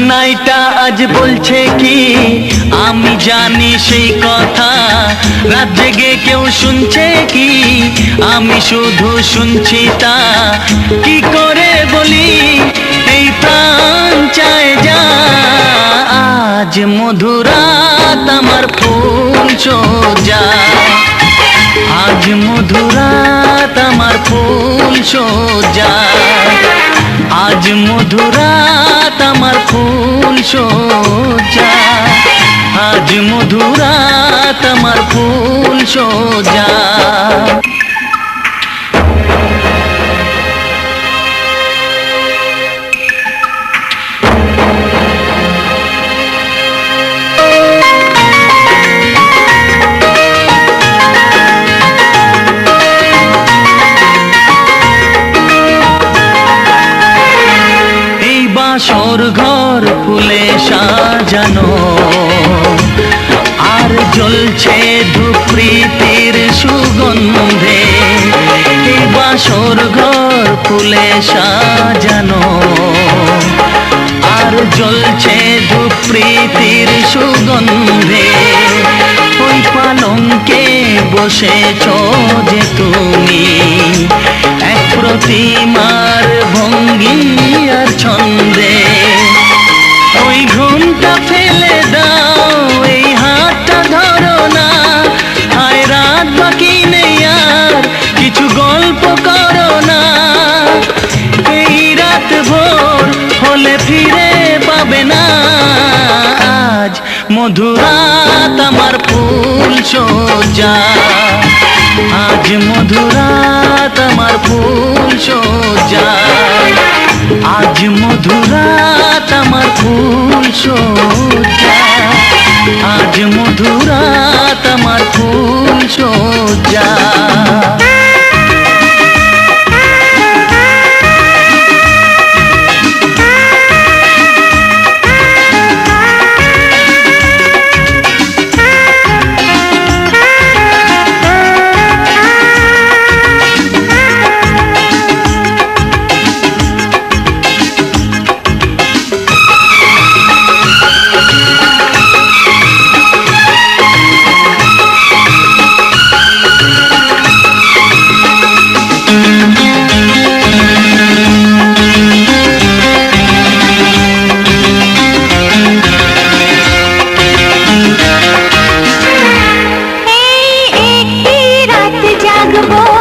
কানাইটা আজ বলছে কি? আমি জানি সেই কথা। রাত জেগে কেউ শুনছে কি? আমি শুধু শুনছি তা। কি করে বলি? এই প্রাণ চায় যা। আজ মধুরাত আমার ফুল সোজা। আজ মধুরাত আমার ফুল সোজা। আজ মধুরাত সোজা। আজ মধুরা তোমার ফুল সোজা। বাসর ঘর ফুলে সাজানো। আর জ্বলছে ধূপ্রীতির সুগন্ধে বাসর ঘর ফুলে সাজানো। আর জ্বলছে ধূপ্রীতির সুগন্ধে, ওই পালঙ্কে বসেছ যে তুমি। এক প্রতিমার ভঙ্গি আর ছন্দে পাবে না। আজ মধুরাত আমার ফুল সোজা। এই একটি রাত জাগবো